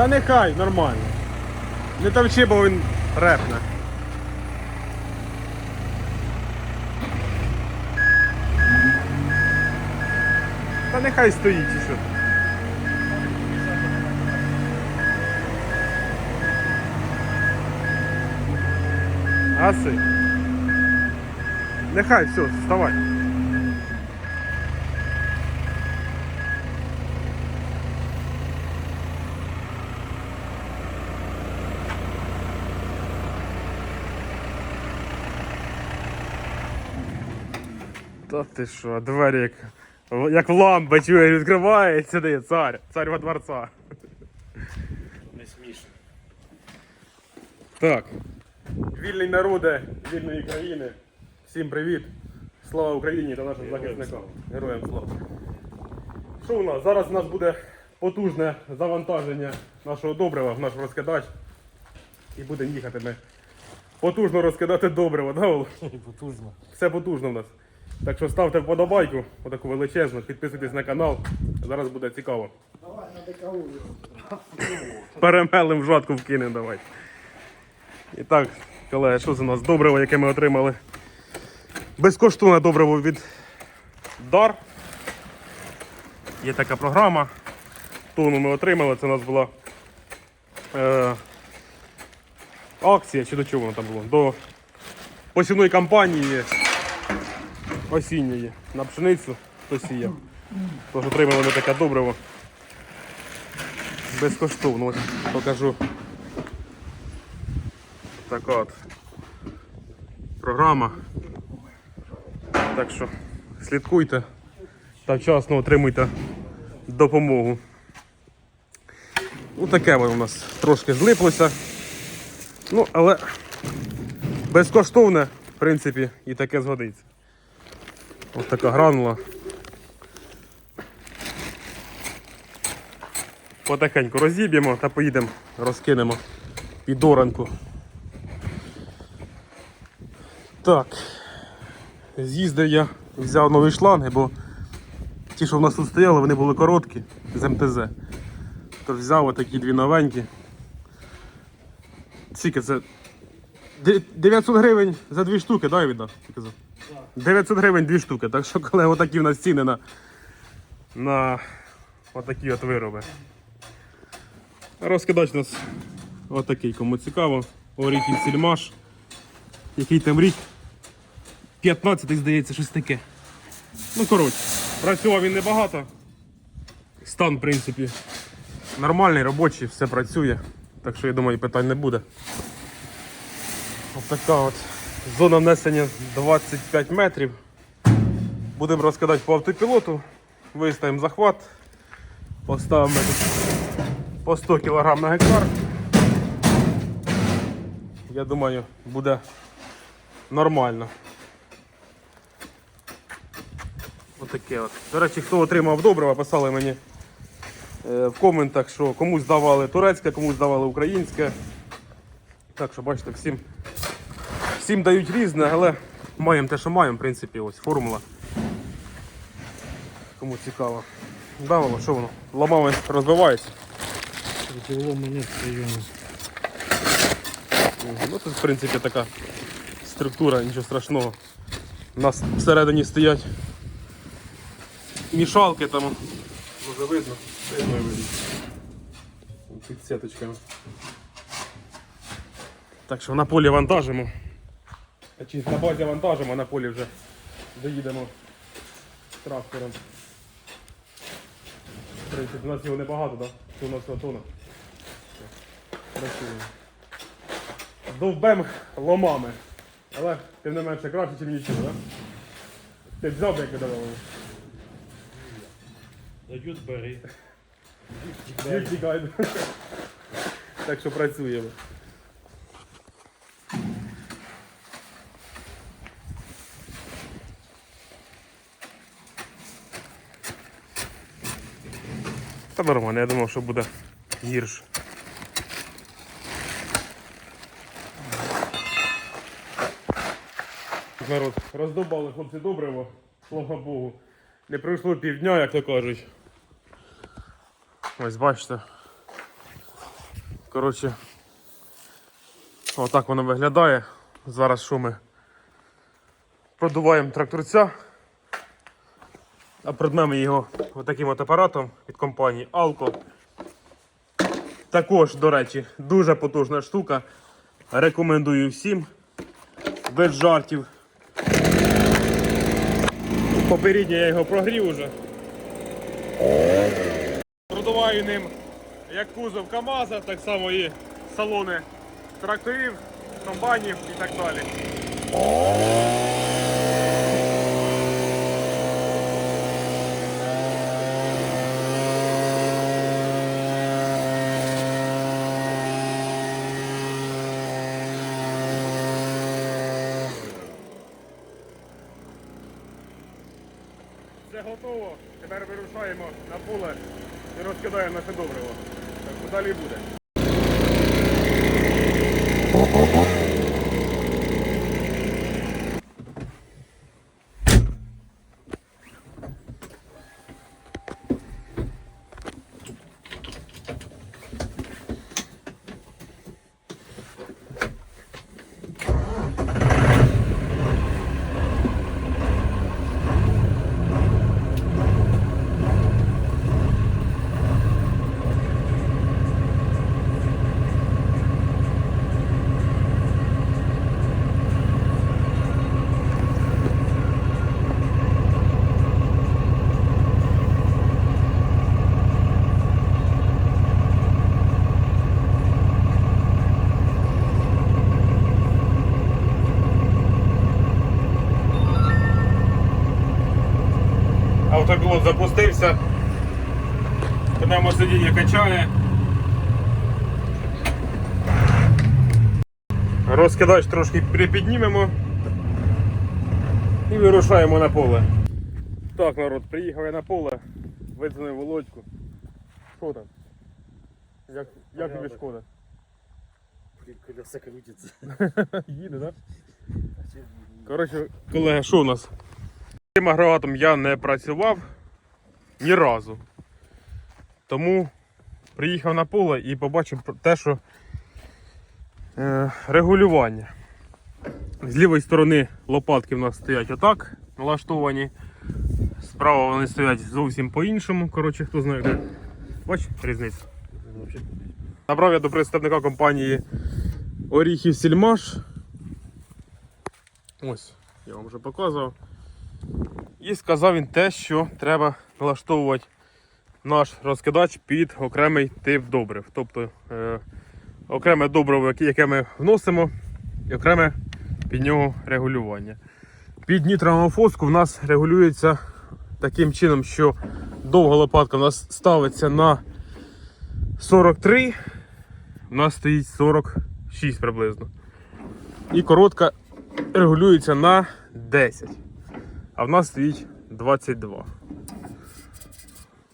Та нехай, нормально. Не товчи, бо він репне. Та нехай стоїть і що. Гаси. Нехай, все, вставай. Та ти що, двері як, як в лампа чує, відкривається, де цар, цар во дворца. Не смішно. Так. Вільний народе вільної країни. Всім привіт. Слава Україні та нашим захисникам. Героям слава. Що у нас? Зараз у нас буде потужне завантаження нашого добрива в наш розкидач. І будемо їхати ми. Потужно розкидати добриво, да, Олег? Потужно. Все потужно в нас. Так що ставте вподобайку, отаку величезну, підписуйтесь на канал. Зараз буде цікаво. Давай на ДКУ. Перемелим в жатку вкинемо давай. І так, колеги, що це у нас добриво, яке ми отримали? Безкоштовне добриво від Дар. Є така програма. Тону ми отримали, це у нас була е, акція, чи до чого воно там було? До посівної кампанії осінньої на пшеницю хто сіяв. Тож отримали ми таке добриво безкоштовно. Ось покажу. Така от програма. Так що слідкуйте та вчасно отримуйте допомогу. Ну таке воно у нас трошки злиплося. Ну, але безкоштовне, в принципі, і таке згодиться. Ось така гранула. Потихеньку розіб'ємо та поїдемо, розкинемо під оранку. Так. З'їздив я, взяв нові шланги, бо ті, що в нас тут стояли, вони були короткі з МТЗ. Тож взяв отакі дві новенькі. Скільки це? 900 гривень за дві штуки, да, я віддав? 900 гривень дві штуки. Так що, коли отакі в нас ціни на, на отакі от вироби. Розкидач у нас отакий, кому цікаво. Оріхів сільмаш. Який там рік? 15, здається, щось таке. Ну, коротше, працював він небагато. Стан, в принципі, нормальний, робочий, все працює. Так що я думаю, питань не буде. Ось така от зона внесення 25 метрів. Будемо розкидати по автопілоту, виставимо захват, поставимо по 100 кг на гектар. Я думаю, буде нормально. Отаке от. До речі, хто отримав добрива, писали мені е, в коментах, що комусь давали турецьке, комусь давали українське. Так що бачите, всім, всім дають різне, але маємо те, що маємо, в принципі, ось формула. Кому цікаво. Да, що воно? Ламами розбивається. Перелому нет прийому. Ну тут в принципі така структура, нічого страшного. У нас всередині стоять мішалки там. Може видно? Видно видно. Під сіточками. Так що на полі вантажимо. На базі вантажимо, а на полі вже доїдемо трактором. В принципі, у нас його небагато, так? Да? У нас тона. Працюємо довбем ломами. Але тим не менше краще, ніж нічого, так? Ти б взяв, би, як видавали. Дают бери. Так що працюємо. Та нормально, я думав, що буде гірше. Народ, роздобали хлопці добриво, слава Богу. Не пройшло півдня, як то кажуть. Ось бачите. Коротше, отак воно виглядає. Зараз що ми продуваємо тракторця, а придмемо його отаким от апаратом від компанії Alco. Також, до речі, дуже потужна штука. Рекомендую всім. Без жартів. Попередньо я його прогрів уже. Продуваю ним як кузов КАМАЗа, так само і салони тракторів, комбайнів і так далі. Все готово. Тепер на поле і розкидаємо наше добриво. Так далі буде. Автопілот запустився. Пневмосидіння качає. Розкидач трошки припіднімемо і вирушаємо на поле. Так, народ, приїхав я на поле, видзвонив Володьку. Що там? Як, як тобі шкода? Колеса крутятся. Їде, так? Коротше, колеги, що у нас? Цим агрегатом я не працював ні разу. Тому приїхав на поле і побачив те, що е, регулювання. З лівої сторони лопатки в нас стоять отак, налаштовані. Справа вони стоять зовсім по-іншому. Коротше, хто знає де. Бач, різниця. Набрав я до представника компанії Оріхів Сільмаш. Ось, я вам вже показував. І сказав він те, що треба налаштовувати наш розкидач під окремий тип добрив. Тобто е, окреме добриво, яке- ми вносимо, і окреме під нього регулювання. Під нітроамофоску в нас регулюється таким чином, що довга лопатка у нас ставиться на 43, у нас стоїть 46 приблизно. І коротка регулюється на 10. А в нас стоїть 22.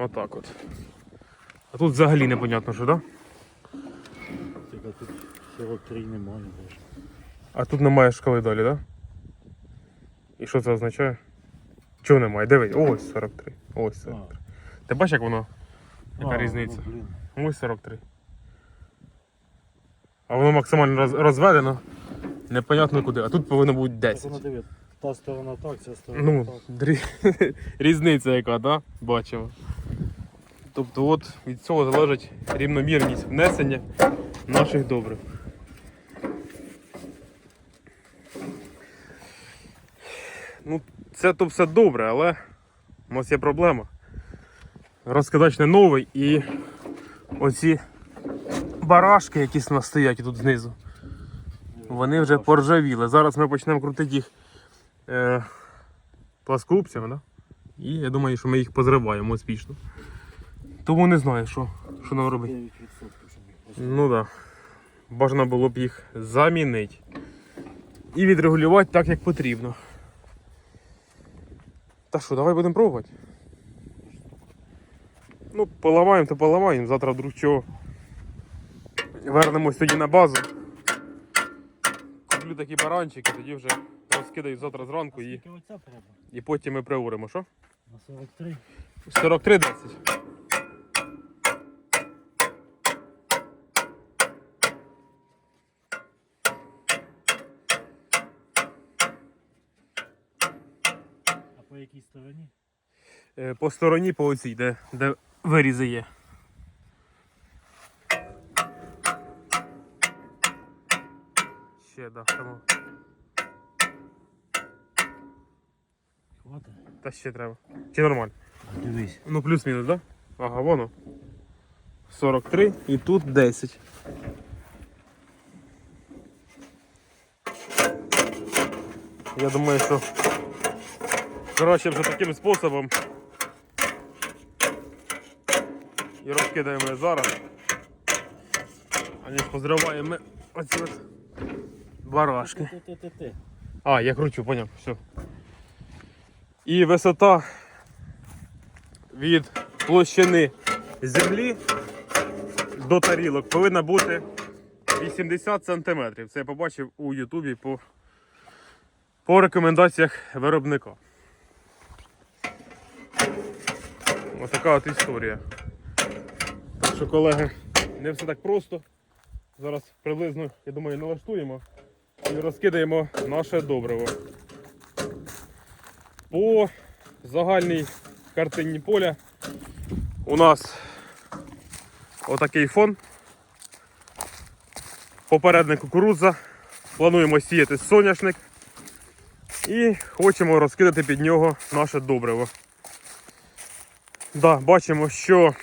Отак от. А тут взагалі непонятно, що, так? Тільки тут 43 немає. А тут немає шкали далі, так? І що це означає? Чого немає? Диви, ось 43. Ось 43. Ти бачиш, як воно? Яка А, різниця? Ну. Ось 43. А воно максимально роз- розведено. Непонятно куди. А тут повинно бути Так 10. воно диви, та сторона так, ця сторона Ну, так. різниця яка, да? Бачимо. Тобто от від цього залежить рівномірність внесення наших добрив. Ну, це то все добре, але у нас є проблема. Розкидач не новий і оці барашки, які нас стоять тут знизу, вони вже поржавіли. Зараз ми почнемо крутити їх е, пласкопцями, да? і я думаю, що ми їх позриваємо успішно. Тому не знаю, що, що нам робити. 9% щоб їх поставити. Ну так. Да. Бажано було б їх замінити. І відрегулювати так, як потрібно. Та що, давай будемо пробувати. Ну, поламаємо, то поламаємо. Завтра вдруг чого. Вернемось тоді на базу. Куплю такі баранчики, тоді вже розкидаю завтра зранку і, і потім ми приоримо. Що? На 43? 43,10. Якій стороні? Е, По стороні, по оцій, де, де вирізи є. Ще, да, тому. Та ще треба. Чи нормально? Дивись. Ну, плюс-мінус, так? Да? Ага, воно. 43 і тут 10. Я думаю, що краще вже таким способом. І розкидаємо зараз. Аніж позриваємо оці от барашки. А, я кручу, поняв, все. І висота від площини землі до тарілок повинна бути 80 см. Це я побачив у Ютубі по, по рекомендаціях виробника. Отака от історія. Так що, колеги, не все так просто. Зараз приблизно, я думаю, налаштуємо і розкидаємо наше добриво. По загальній картині поля у нас отакий фон. Попередник кукурудза. Плануємо сіяти соняшник і хочемо розкидати під нього наше добриво. Да, бачимо, що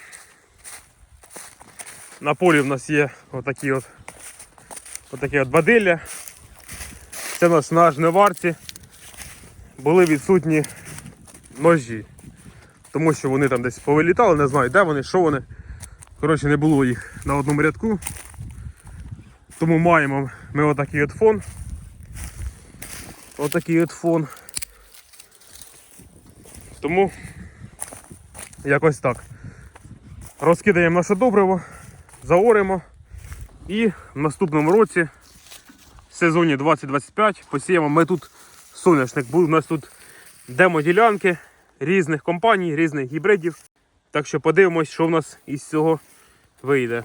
на полі в нас є отакі от, отакі от бадилля. Це у нас на жниварці були відсутні ножі. Тому що вони там десь повилітали, не знаю де вони, що вони. Коротше, не було їх на одному рядку. Тому маємо ми отакий от фон. Отакий от фон. Тому якось так. Розкидаємо наше добриво, заоримо і в наступному році в сезоні 2025 посіємо ми тут соняшник. У нас тут демо-ділянки різних компаній, різних гібридів. Так що подивимось, що в нас із цього вийде.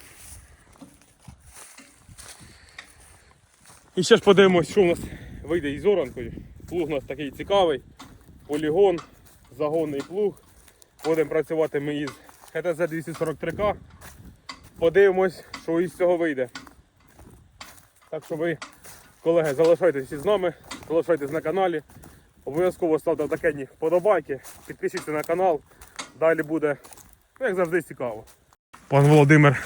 І ще ж подивимось, що в нас вийде із оранкою. Плуг у нас такий цікавий. Полігон, загонний плуг. Будемо працювати ми із ХТЗ 243К. Подивимось, що із цього вийде. Так що ви, колеги, залишайтесь із нами, залишайтесь на каналі. Обов'язково ставте такі вподобайки, підпишіться на канал. Далі буде, ну, як завжди, цікаво. Пан Володимир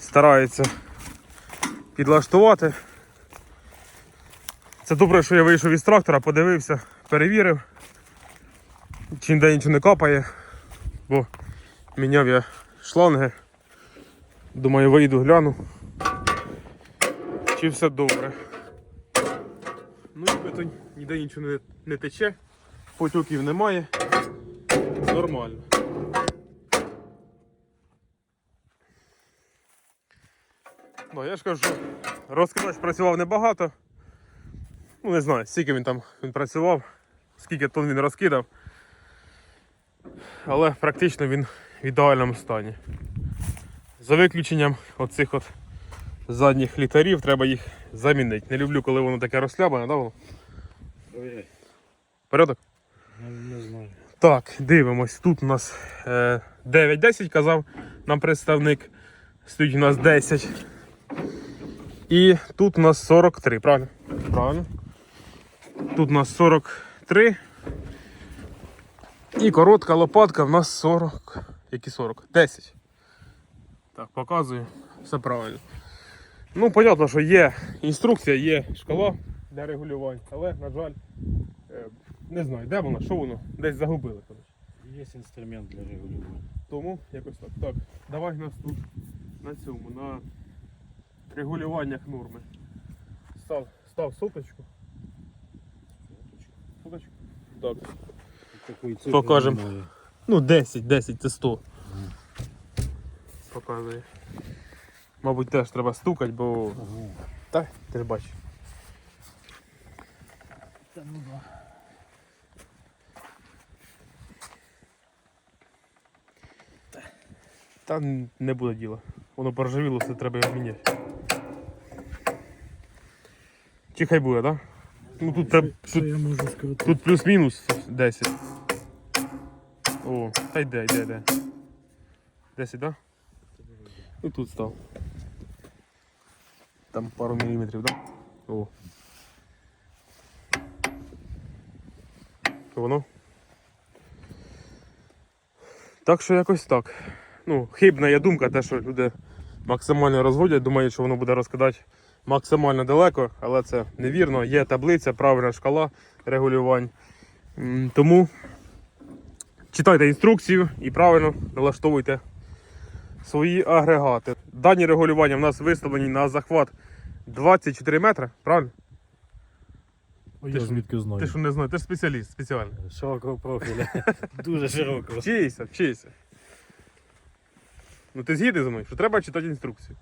старається підлаштувати. Це добре, що я вийшов із трактора, подивився, перевірив, чи ніде нічого не капає, бо міняв я шланги. Думаю, вийду, гляну. Чи все добре. Ну ніби ніде нічого не, не тече, потюків немає. Нормально. Ну, я ж кажу, що працював небагато. Ну, не знаю, скільки він там він працював, скільки тонн він розкидав. Але практично він в ідеальному стані. За виключенням оцих от задніх літарів, треба їх замінити. Не люблю, коли воно таке розслаблене, да, воно? Порядок? не, знаю. Так, дивимось. Тут у нас е, 9-10 казав нам представник. Стоїть у нас 10. І тут у нас 43, правильно? Правильно. Тут у нас 43. І коротка лопатка в нас 40. Які 40? 10. Так, показую. Все правильно. Ну, понятно, що є інструкція, є шкала для регулювань, але, на жаль, е, не знаю, де вона, що воно, десь загубили. Є інструмент для регулювання. Тому якось так. Так, давай нас тут на цьому, на регулюваннях норми. Став, став соточку. Соточку. Так. Такої цифри Покажем. немає. Ну 10, 10 це 100. Показує. Мабуть, теж треба стукати, бо. Так, ти ж бачиш. Та ну. Та не буде діла. Воно поржавіло, все треба його міняти. Чи хай буде, так? Да? Ну тут, треба- тут, скрутити? тут плюс-мінус 10. О, та йде, йде, йде. 10, так? Да? Ну тут став. Там пару міліметрів, так? Да? О. То воно. Так що якось так. Ну, хибна є думка, те, що люди максимально розводять, думають, що воно буде розкидати максимально далеко, але це невірно. Є таблиця, правильна шкала регулювань. Тому читайте інструкцію і правильно налаштовуйте свої агрегати. Дані регулювання в нас виставлені на захват 24 метри, правильно? Ти я ж- звідки знаю. Ти ж не знаєш, ти ж спеціаліст спеціально. Широкого профіля. Дуже широкого. Вчися, вчися. Ну ти згідний зі мною, що треба читати інструкцію.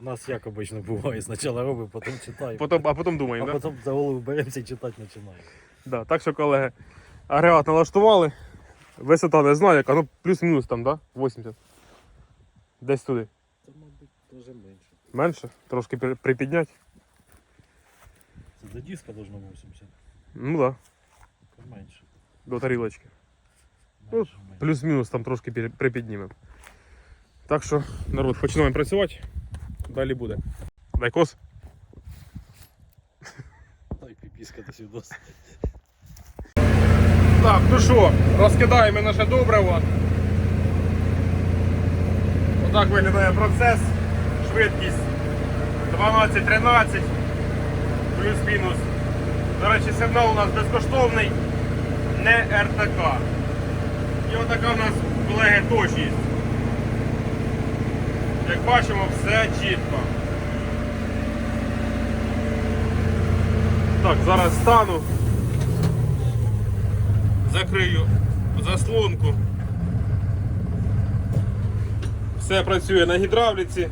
У нас як обично буває, спочатку робимо, потім читаємо. Потім, а потім А думаємо, да? потім за голову беремося і читати починаємо. Да, так що, колеги, агрегат налаштували. Висота не знаю, яка, ну плюс-мінус там, да? 80. Десь туди. Це, мабуть, дуже менше. Менше, трошки при- припіднять. Це до диска должно 80. Ну так, менше. да, до тарілочки. Ну, Менше, менше. Плюс-мінус там трошки пі- припіднімемо. Так що, народ, починаємо працювати. Далі буде. Дай кос. Дай піпіска до сюди. Так, ну що, розкидаємо наше добриво. Отак виглядає процес. Швидкість 12-13, плюс-мінус. До речі, сигнал у нас безкоштовний, не РТК. І отака у нас, колеги, точність. Як бачимо, все чітко. Так, зараз стану закрию заслонку. Все працює на гідравліці.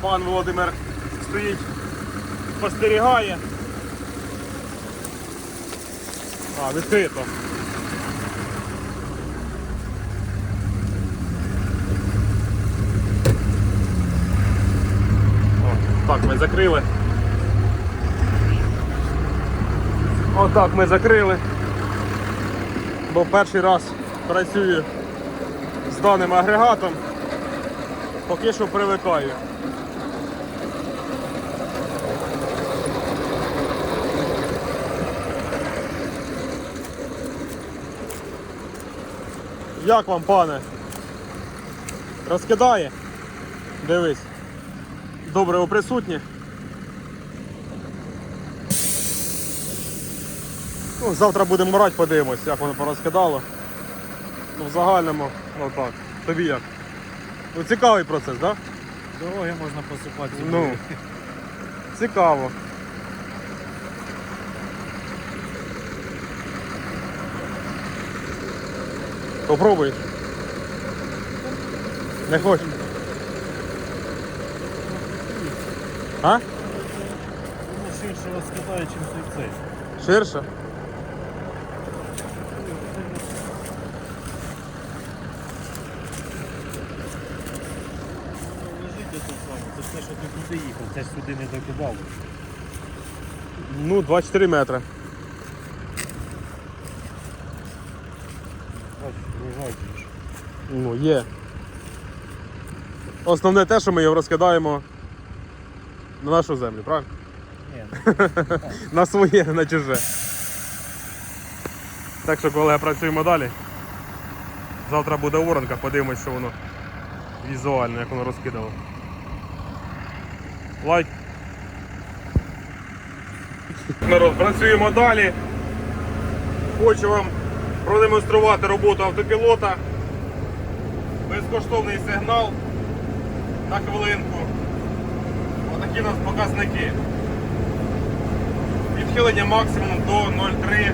Пан Володимир стоїть, спостерігає. А, відкрито. О, так, ми закрили. Отак ми закрили. Бо перший раз працюю з даним агрегатом. Поки що привикаю. Як вам, пане? Розкидає? Дивись. Добре, присутнє. Ну, завтра будемо морати, подивимось, як воно порозкидало. Ну, в загальному, отак. Тобі як? Ну, цікавий процес, так? Да? Дороги можна посипати. Ну. Цікаво. Попробуй. Не хочеш? А? Воно ширше розкидає, чим цей цей. Ширше? Лежить тут саме. Це ж те, що ти туди їхав, це ж сюди не докидало. Ну, 24 метри. Бачиш, пружать ж. Ну, є. Основне те, що ми його розкидаємо на нашу землю, правильно? Ні, На своє, на чуже. Так що, колеги, працюємо далі. Завтра буде оранка, подивимось, що воно візуально, як воно розкидало. Лайк. Народ, працюємо далі. Хочу вам продемонструвати роботу автопілота. Безкоштовний сигнал на хвилинку. Отакі у нас показники. Відхилення максимум до 0,3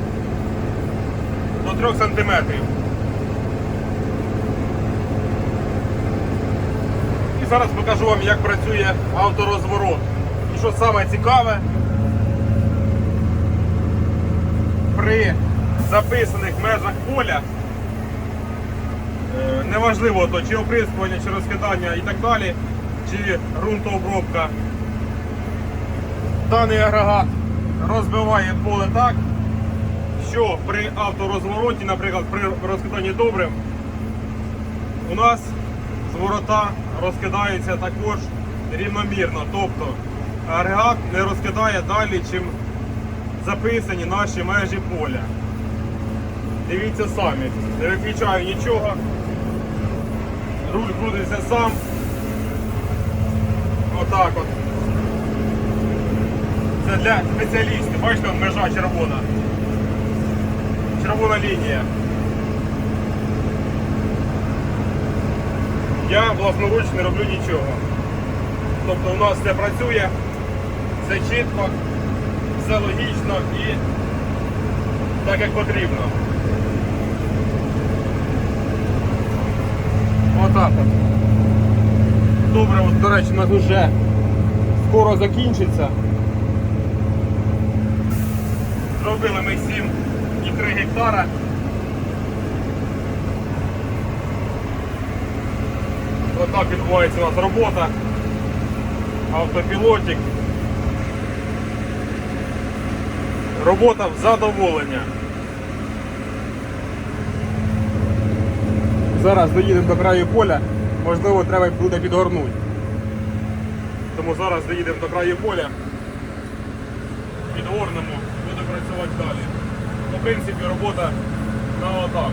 до 3 см. І зараз покажу вам, як працює авторозворот. І що саме цікаве, при записаних межах поля, е, неважливо то, чи оприскування, чи розкидання і так далі, чи ґрунтообробка. Даний агрегат розбиває поле так, що при авторозвороті, наприклад, при розкиданні добрив, у нас зворота розкидаються також рівномірно. Тобто агрегат не розкидає далі, чим записані наші межі поля. Дивіться самі, не виключаю нічого. Руль крутиться сам. Отак от. Це для спеціалістів. Бачите, от межа червона. Червона лінія. Я власноруч не роблю нічого. Тобто у нас все працює, все чітко, все логічно і так як потрібно. Отак от. Добре, от, до речі, у нас вже скоро закінчиться. Зробили ми 7,3 гектара. Отак відбувається у нас робота. Автопілотик. Робота в задоволення. Зараз доїдемо до краю поля, можливо, треба буде підгорнути. Тому зараз доїдемо до краю поля, підгорнемо, працювати далі. Ну, в принципі, робота на отак.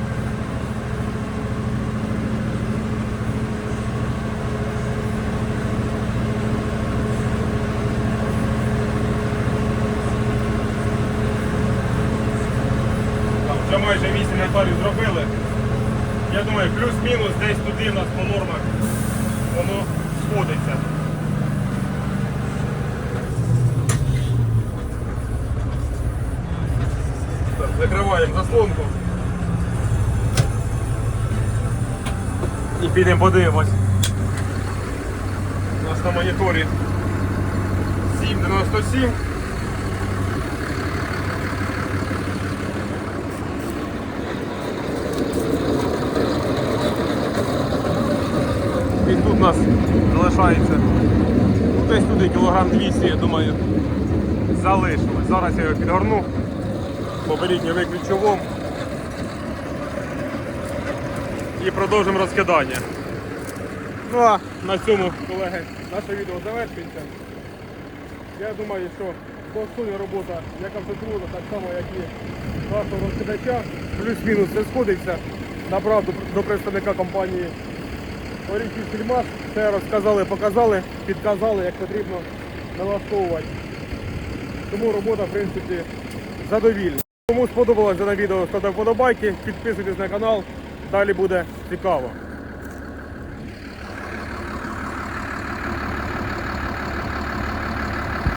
Вже майже 8 гектарів зробили. Я думаю, плюс-мінус десь туди в нас по нормах воно сходиться. Закриваємо заслонку. І підемо подивимось. У нас на моніторі 7,97. І тут у нас залишається десь туди кілограм 200, я думаю, залишилось. Зараз я його підгорну, попередньо виключу вом і продовжимо розкидання. Ну а на цьому, колеги, наше відео завершується. Я думаю, що достойна робота як автотруна, так само, як і нашого розкидача. Плюс-мінус все сходиться. Набрав до, представника компанії Оріхів Фільмас. Все розказали, показали, підказали, як потрібно налаштовувати. Тому робота, в принципі, задовільна. Кому сподобалось дане відео, ставте вподобайки, підписуйтесь на канал, далі буде цікаво.